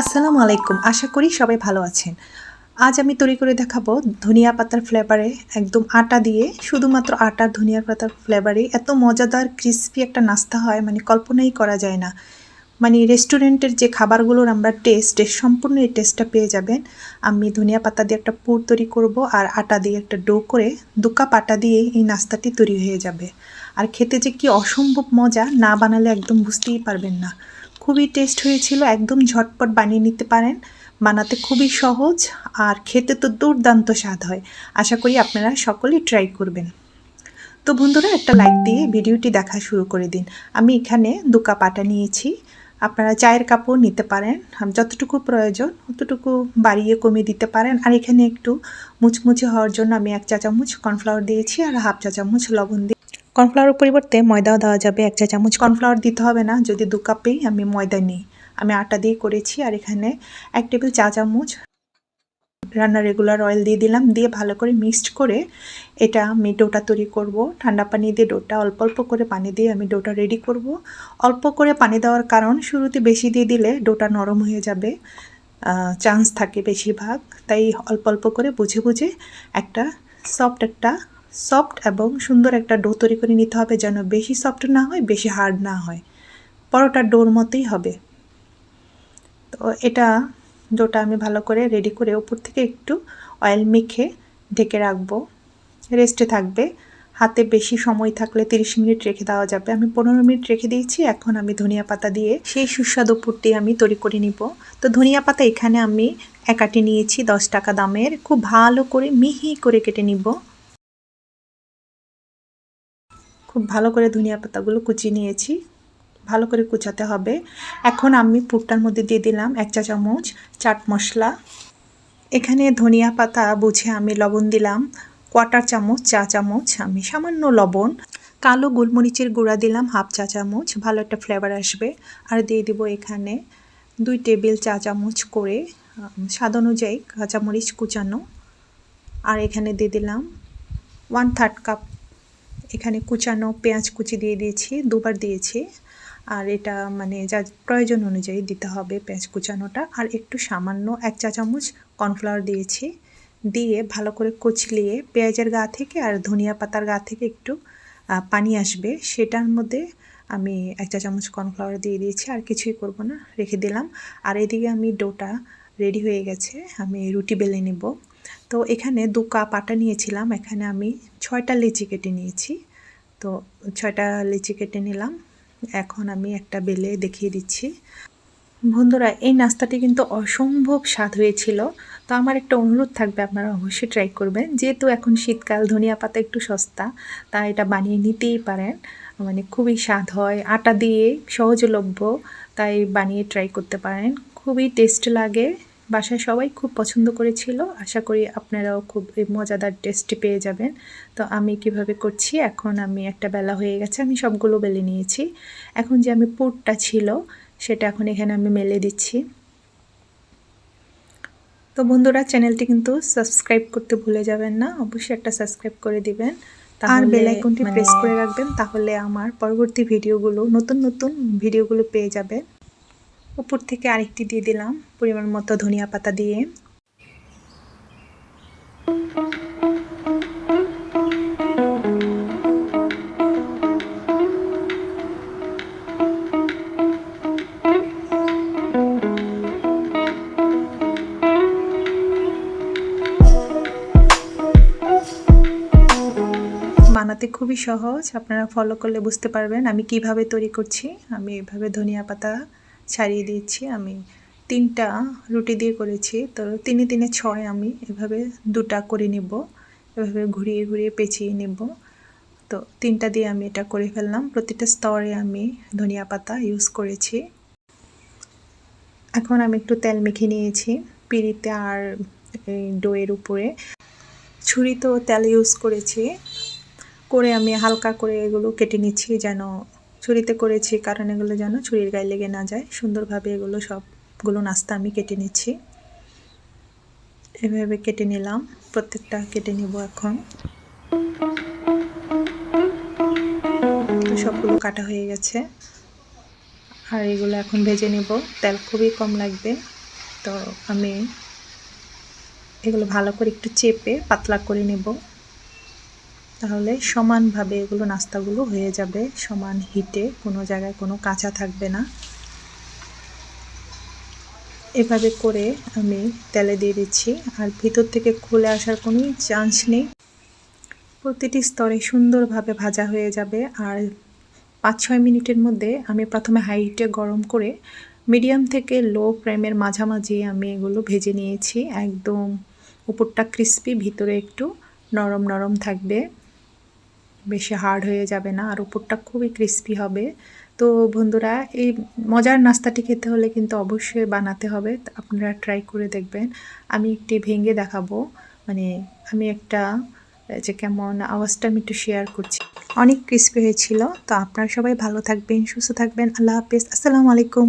আসসালামু আলাইকুম। আশা করি সবাই ভালো আছেন। আজ আমি তৈরি করে দেখাবো ধনিয়া পাতার ফ্লেভারে একদম আটা দিয়ে। শুধুমাত্র আটার ধনিয়া পাতার ফ্লেভারে এত মজাদার ক্রিস্পি একটা নাস্তা হয় মানে কল্পনাই করা যায় না। মানে রেস্টুরেন্টের যে খাবারগুলোর আমরা টেস্ট সম্পূর্ণ এই টেস্টটা পেয়ে যাবেন। আমি ধনিয়া পাতা দিয়ে একটা পুর তৈরি করব আর আটা দিয়ে একটা ডো করে দু কাপ আটা দিয়ে এই নাস্তাটি তৈরি হয়ে যাবে। আর খেতে যে কি অসম্ভব মজা, না বানালে একদম বুঝতেই পারবেন না। খুবই টেস্ট হয়েছিল, একদম ঝটপট বানিয়ে নিতে পারেন। বানাতে খুবই সহজ আর খেতে তো দুর্দান্ত স্বাদ হয়। আশা করি আপনারা সকলেই ট্রাই করবেন। তো বন্ধুরা, একটা লাইক দিয়ে ভিডিওটি দেখা শুরু করে দিন। আমি এখানে দু কাপ আটা নিয়েছি। আপনারা চায়ের কাপও নিতে পারেন। যতটুকু প্রয়োজন ততটুকু বাড়িয়ে কমিয়ে দিতে পারেন। আর এখানে একটু মুচমুচে হওয়ার জন্য আমি এক চা চামচ কর্নফ্লাওয়ার দিয়েছি আর হাফ চা চামচ লবণ দিয়ে কর্নফ্লাওয়ারের পরিবর্তে ময়দাও দেওয়া যাবে এক চা চামচ। কর্নফ্লাওয়ার দিতে হবে না, যদি দু কাপেই আমি ময়দা নিই। আমি আটা দিয়ে করেছি আর এখানে এক টেবিল চা চামচ রান্না রেগুলার অয়েল দিয়ে দিলাম। দিয়ে ভালো করে মিক্সড করে এটা আমি ডোটা তৈরি করব। ঠান্ডা পানি দিয়ে ডোটা, অল্প অল্প করে পানি দিয়ে আমি ডোটা রেডি করব। অল্প করে পানি দেওয়ার কারণ শুরুতে বেশি দিয়ে দিলে ডোটা নরম হয়ে যাবে। চান্স থাকে বেশিরভাগ। তাই অল্প অল্প করে বুঝে বুঝে একটা সফট একটা সফট এবং সুন্দর একটা ডো তৈরি করে নিতে হবে যেন বেশি সফট না হয়, বেশি হার্ড না হয়। পরোটার ডোর মতোই হবে। তো এটা ডোটা আমি ভালো করে রেডি করে উপর থেকে একটু অয়েল মেখে ঢেকে রাখব। রেস্টে থাকবে। হাতে বেশি সময় থাকলে তিরিশ মিনিট রেখে দেওয়া যাবে। আমি পনেরো মিনিট রেখে দিয়েছি, এখন আমি ধনিয়া পাতা দিয়ে সেই সুস্বাদু পুরটি আমি তৈরি করে নিব। তো ধনিয়া পাতা এখানে আমি একাটি নিয়েছি, দশ টাকা দামের। খুব ভালো করে মিহি করে কেটে নিব। খুব ভালো করে ধনিয়া পাতাগুলো কুচিয়ে নিয়েছি। ভালো করে কুচাতে হবে। এখন আমি পুরটার মধ্যে দিয়ে দিলাম এক চা চামচ চাট মশলা। এখানে ধনিয়া পাতা বুঝে আমি লবণ দিলাম। কোয়াটার চামচ চা চামচ, আমি সামান্য লবণ। কালো গোলমরিচের গুঁড়া দিলাম হাফ চা চামচ, ভালো একটা ফ্লেভার আসবে। আর দিয়ে দিব এখানে দুই টেবিল চা চামচ করে স্বাদ অনুযায়ী কাঁচামরিচ কুচানো। আর এখানে দিয়ে দিলাম ওয়ান থার্ড কাপ এখানে কুচানো পেঁয়াজ কুচি দিয়ে দিয়েছি, দুবার দিয়েছি। আর এটা মানে যা প্রয়োজন অনুযায়ী দিতে হবে পেঁয়াজ কুচানোটা। আর একটু সামান্য এক চা চামচ কর্নফ্লাওয়ার দিয়েছি। দিয়ে ভালো করে কুচলিয়ে পেঁয়াজের গা থেকে আর ধনিয়া পাতার গা থেকে একটু পানি আসবে। সেটার মধ্যে আমি এক চা চামচ কর্নফ্লাওয়ার দিয়ে দিয়েছি, আর কিছুই করব না, রেখে দিলাম। আর এদিকে আমি ডোটা রেডি হয়ে গেছে, আমি রুটি বেলে নেব। তো এখানে দু কাপ আটা নিয়েছিলাম, এখানে আমি ছয়টা লিচি কেটে নিয়েছি। তো ছয়টা লিচি কেটে নিলাম, এখন আমি একটা বেলে দেখিয়ে দিচ্ছি। বন্ধুরা, এই নাস্তাটি কিন্তু অসম্ভব স্বাদ হয়েছিল। তো আমার একটা অনুরোধ থাকবে, আপনারা অবশ্যই ট্রাই করবেন। যেহেতু এখন শীতকাল, ধনিয়া পাতা একটু সস্তা তা এটা বানিয়ে নিতেই পারেন। মানে খুবই স্বাদ হয়, আটা দিয়ে সহজলভ্য, তাই বানিয়ে ট্রাই করতে পারেন। খুবই টেস্ট লাগে। বাসায় সবাই খুব পছন্দ করেছিল। আশা করি আপনারাও খুব মজাদার টেস্টি পেয়ে যাবেন। তো আমি কীভাবে করছি? এখন আমি একটা বেলা হয়ে গেছে আমি সবগুলো বেলে নিয়েছি। এখন যে আমি পুরটা ছিল সেটা এখন এখানে আমি মেলে দিচ্ছি। তো বন্ধুরা চ্যানেলটি কিন্তু সাবস্ক্রাইব করতে ভুলে যাবেন না অবশ্যই একটা সাবস্ক্রাইব করে দিবেন। আর বেল আইকনটি প্রেস করে রাখবেন তাহলে আমার পরবর্তী ভিডিওগুলো নতুন নতুন ভিডিওগুলো পেয়ে যাবেন। উপর থেকে আরেকটি দিয়ে দিলাম পরিমাণ মতো ধনিয়া পাতা দিয়ে। বানাতে খুবই সহজ, আপনারা ফলো করলে বুঝতে পারবেন আমি কীভাবে তৈরি করছি। আমি এভাবে ধনিয়া পাতা ছাড়িয়ে দিয়েছি। আমি তিনটা রুটি দিয়ে করেছি। তো তিনে তিনে ছয় আমি এভাবে দুটা করে নেব। এভাবে ঘুরিয়ে ঘুরিয়ে পেঁচিয়ে নেব। তো তিনটা দিয়ে আমি এটা করে ফেললাম। প্রতিটা স্তরে আমি ধনিয়া পাতা ইউজ করেছি। এখন আমি একটু তেল মেখে নিয়েছি পিড়িতে আর ডোয়ের উপরে। ছুরি তো তেল ইউজ করেছি। করে আমি হালকা করে এগুলো কেটে নিচ্ছি যেন ছুরিতে করেছি, কারণ এগুলো যেন ছুরির গায়ে লেগে না যায়। সুন্দরভাবে এগুলো সবগুলো নাস্তা আমি কেটে নিচ্ছি। এভাবে কেটে নিলাম, প্রত্যেকটা কেটে নিব এখন। সবগুলো কাটা হয়ে গেছে। আর এগুলো এখন ভেজে নেব। তেল খুবই কম লাগবে। তো আমি এগুলো ভালো করে একটু চেপে পাতলা করে নেব। তাহলে সমানভাবে এগুলো নাস্তাগুলো হয়ে যাবে। সমান হিটে কোনো জায়গায় কোনো কাঁচা থাকবে না। এভাবে করে আমি তেলে দিয়ে দিচ্ছি। আর ভিতর থেকে খুলে আসার কোনো চান্স নেই। প্রতিটি স্তরে সুন্দরভাবে ভাজা হয়ে যাবে। আর পাঁচ ছয় মিনিটের মধ্যে আমি প্রথমে হাই হিটে গরম করে মিডিয়াম থেকে লো ফ্লেমের মাঝামাঝি আমি এগুলো ভেজে নিয়েছি। একদম উপরটা ক্রিস্পি, ভিতরে একটু নরম নরম থাকবে। বেশি হার্ড হয়ে যাবে না আর উপরটা খুবই ক্রিস্পি হবে। তো বন্ধুরা, এই মজার নাস্তাটি খেতে হলে কিন্তু অবশ্যই বানাতে হবে। আপনারা ট্রাই করে দেখবেন। আমি একটি ভেঙে দেখাবো। মানে আমি একটা যে কেমন আওয়াজটা আমি একটু শেয়ার করছি। অনেক ক্রিস্পি হয়েছিল। তো আপনারা সবাই ভালো থাকবেন, সুস্থ থাকবেন। আল্লাহ হাফেজ। আসসালামু আলাইকুম।